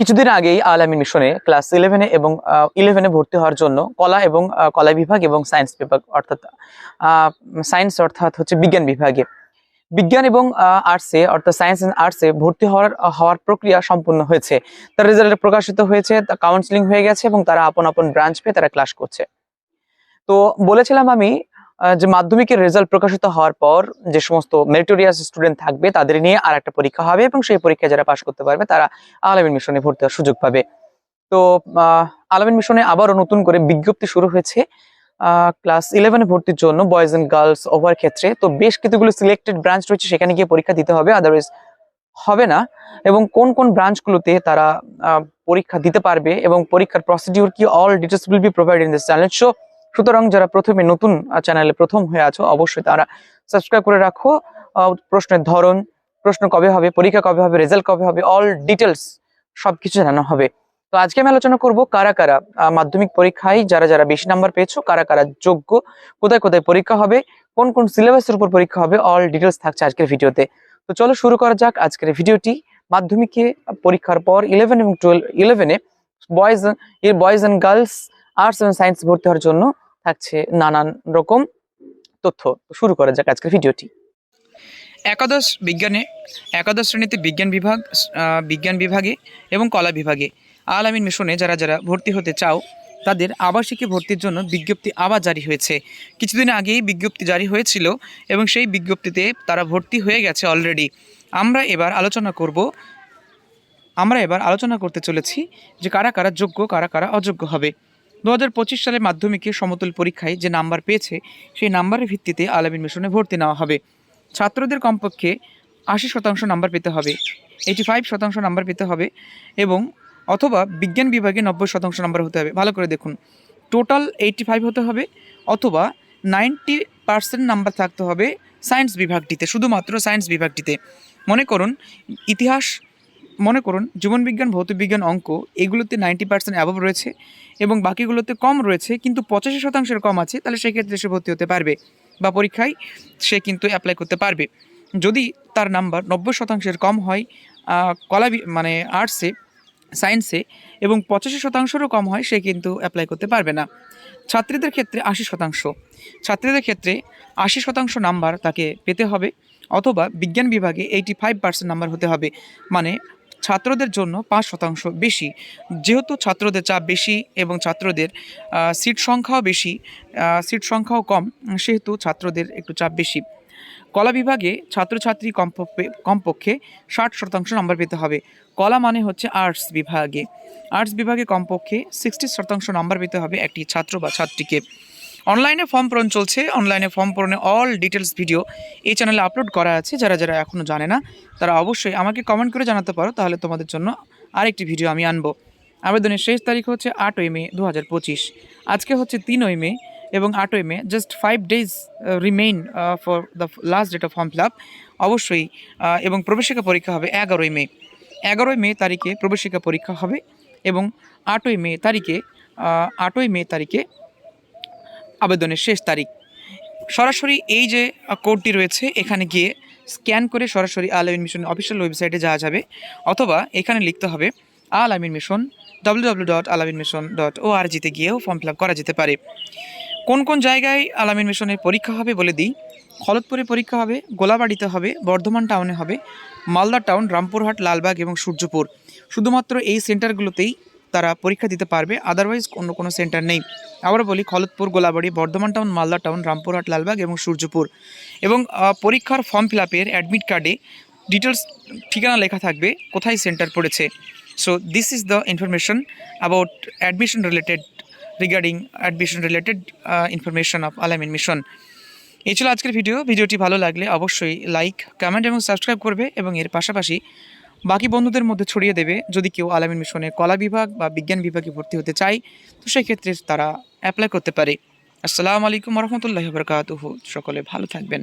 কিছুদিন আগেই আলামী মিশনে ক্লাস ইলেভেনে এবং ইলেভেনে ভর্তি হওয়ার জন্য কলা এবং কলা বিভাগ এবং সায়েন্স বিভাগ, অর্থাৎ সায়েন্স অর্থাৎ হচ্ছে বিজ্ঞান বিভাগে। বিজ্ঞান এবং আর্টসে অর্থাৎ সায়েন্স অ্যান্ড আর্টসে ভর্তি হওয়ার হওয়ার প্রক্রিয়া সম্পূর্ণ হয়েছে। তার রেজাল্ট প্রকাশিত হয়েছে কাউন্সিলিং হয়ে গেছে এবং তারা আপন আপন ব্রাঞ্চ পেয়ে তারা ক্লাস করছে। তো বলেছিলাম আমি যে মাধ্যমিকের রেজাল্ট প্রকাশিত হওয়ার পর যে সমস্ত মেরিটোরিয়াস স্টুডেন্ট থাকবে, তাদের নিয়ে আর একটা পরীক্ষা হবে এবং সেই পরীক্ষায় যারা পাশ করতে পারবে, তারা আলামিন মিশনে ভর্তি হওয়ার সুযোগ পাবে। তো আলামিন মিশনে আবারও নতুন করে বিজ্ঞপ্তি শুরু হয়েছে। ক্লাস ইলেভেনে ভর্তির জন্য বয়েজ এন্ড গার্লস ওভার ক্ষেত্রে। তো বেশ কিছুগুলো সিলেক্টেড ব্রাঞ্চ রয়েছে, সেখানে গিয়ে পরীক্ষা দিতে হবে আদারওয়াইজ হবে না। এবং কোন কোন ব্রাঞ্চগুলোতে তারা পরীক্ষা দিতে পারবে এবং পরীক্ষার প্রসিডিউর কি all details will be provide in this channel so সুতরাং যারা প্রথমে নতুন চ্যানেলে প্রথম হয়ে আছো, অবশ্যই তারা সাবস্ক্রাইব করে রাখো। প্রশ্নের ধরন, প্রশ্ন কবে হবে, পরীক্ষা কবে হবে রেজাল্ট কবে হবে অল ডিটেলস সবকিছু জানানো হবে। তো আজকে আমি আলোচনা করব কারা কারা মাধ্যমিক পরীক্ষায় যারা যারা বেশি নাম্বার পেয়েছ, কারা কারা যোগ্য, কোথায় কোথায় পরীক্ষা হবে, কোন কোন সিলেবাসের উপর পরীক্ষা হবে অল ডিটেলস থাকছে আজকের ভিডিওতে। তো চলো শুরু করা যাক আজকের ভিডিওটি। মাধ্যমিকে পরীক্ষার পর ইলেভেন এবং টুয়েলভ ইলেভেনে boys boys and girls arts এবং সায়েন্স ভর্তি হওয়ার জন্য থাকছে নানান রকম তথ্য। শুরু করা যাক আজকের ভিডিওটি। একাদশ বিজ্ঞানে, একাদশ শ্রেণীতে বিজ্ঞান বিভাগ বিজ্ঞান বিভাগে এবং কলা বিভাগে আল আমিন মিশনে যারা যারা ভর্তি হতে চাও, তাদের আবাসিকে ভর্তির জন্য বিজ্ঞপ্তি আবার জারি হয়েছে। কিছুদিন আগেই বিজ্ঞপ্তি জারি হয়েছিল এবং সেই বিজ্ঞপ্তিতে তারা ভর্তি হয়ে গেছে অলরেডি আমরা এবার আলোচনা করব, আমরা এবার আলোচনা করতে চলেছি যে কারা কারা যোগ্য, কারা কারা অযোগ্য হবে। দু হাজার পঁচিশ সালে মাধ্যমিকে সমতুল পরীক্ষায় যে নাম্বার পেয়েছে, সেই নাম্বারের ভিত্তিতে আলামিন মিশনে ভর্তি নেওয়া হবে। ছাত্রদের কমপক্ষে আশি শতাংশ নাম্বার পেতে হবে, এইটি ফাইভ শতাংশ নাম্বার পেতে হবে এবং অথবা বিজ্ঞান বিভাগে নব্বই শতাংশ নাম্বার হতে হবে। ভালো করে দেখুন, টোটাল এইটি ফাইভ হতে হবে অথবা নাইনটি পার্সেন্ট নাম্বার থাকতে হবে সায়েন্স বিভাগটিতে, শুধুমাত্র সায়েন্স বিভাগটিতে। মনে করুন, ইতিহাস মনে করুন, জীবনবিজ্ঞান, ভৌতবিজ্ঞান, অঙ্ক, এগুলোতে নাইনটি পার্সেন্ট অ্যাবভ রয়েছে এবং বাকিগুলোতে কম রয়েছে, কিন্তু পঁচাশি শতাংশের কম আছে, তাহলে সেক্ষেত্রে সে ভর্তি হতে পারবে বা পরীক্ষায় সে কিন্তু অ্যাপ্লাই করতে পারবে। যদি তার নাম্বার নব্বই শতাংশের কম হয় কলা মানে আর্টসে সায়েন্সে এবং পঁচাশি শতাংশেরও কম হয়, সে কিন্তু অ্যাপ্লাই করতে পারবে না। ছাত্রীদের ক্ষেত্রে আশি শতাংশ। ছাত্রীদের ক্ষেত্রে আশি শতাংশ নাম্বার তাকে পেতে হবে, অথবা বিজ্ঞান বিভাগে এইটি ফাইভ পার্সেন্ট নাম্বার হতে হবে। মানে ছাত্রদের জন্য পাঁচ শতাংশ বেশি। যেহেতু ছাত্রদের চাপ বেশি এবং ছাত্রদের সিট সংখ্যাও বেশি সিট সংখ্যাও কম, সেহেতু ছাত্রদের একটু চাপ বেশি। কলা বিভাগে ছাত্রছাত্রী কমপক্ষে কমপক্ষে ষাট শতাংশ নম্বর পেতে হবে। কলা মানে হচ্ছে আর্টস বিভাগে। আর্টস বিভাগে কমপক্ষে সিক্সটি শতাংশ নম্বর পেতে হবে একটি ছাত্র বা ছাত্রীকে। অনলাইনে ফর্ম পূরণ চলছে। অনলাইনে ফর্ম পূরণে অল ডিটেলস ভিডিও এই চ্যানেলে আপলোড করা আছে। যারা যারা এখনও জানে না, তারা অবশ্যই আমাকে কমেন্ট করে জানাতে পারো। তাহলে তোমাদের জন্য আরেকটি ভিডিও আমি আনব। আবেদনের শেষ তারিখ হচ্ছে আটই মে দু হাজার পঁচিশ। আজকে হচ্ছে তিনই মে এবং আটই মে just five days remain for the last date of form fill up অবশ্যই এবং প্রবেশিকা পরীক্ষা হবে এগারোই মে। এগারোই মে তারিখে প্রবেশিকা পরীক্ষা হবে এবং আটই মে তারিখে আটই মে তারিখে আবেদনের শেষ তারিখ। সরাসরি এই যে কোডটি রয়েছে, এখানে গিয়ে স্ক্যান করে সরাসরি আল আমিন মিশন অফিসিয়াল ওয়েবসাইটে যাওয়া যাবে, অথবা এখানে লিখতে হবে Al Amin mission W W dot Alamin mission dot O R জিতে গিয়েও ফর্ম ফিল করা যেতে পারে। কোন কোন জায়গায় আলামিন মিশনের পরীক্ষা হবে বলে দিই। খলতপুরে পরীক্ষা হবে, গোলাবাড়িতে হবে, বর্ধমান টাউনে হবে, মালদা টাউন রামপুরহাট, লালবাগ এবং সূর্যপুর। শুধুমাত্র এই সেন্টারগুলোতেই তারা পরীক্ষা দিতে পারবে আদারওয়াইজ অন্য কোনো সেন্টার নেই। আবার বলি, খলতপুর, গোলাবাড়ি, বর্ধমান টাউন মালদা টাউন রামপুরহাট, লালবাগ এবং সূর্যপুর। এবং পরীক্ষার ফর্ম ফিল আপের অ্যাডমিট কার্ডে ডিটেলস ঠিকানা লেখা থাকবে, কোথায় সেন্টার পড়েছে। So this is the information about admission related regarding admission related information of Alamin mission এই ছিল আজকের ভিডিও ভিডিওটি ভালো লাগলে অবশ্যই লাইক কমেন্ট এবং সাবস্ক্রাইব করবে এবং এর পাশাপাশি বাকি বন্ধুদের মধ্যে ছড়িয়ে দেবে যদি কেউ আলামিন মিশনে কলা বিভাগ বা বিজ্ঞান বিভাগে ভর্তি হতে চায়, তো সেক্ষেত্রে তারা অ্যাপ্লাই করতে পারে। আসসালামু আলাইকুম রহমতুল্লাহ বরকাত সকলে ভালো থাকবেন।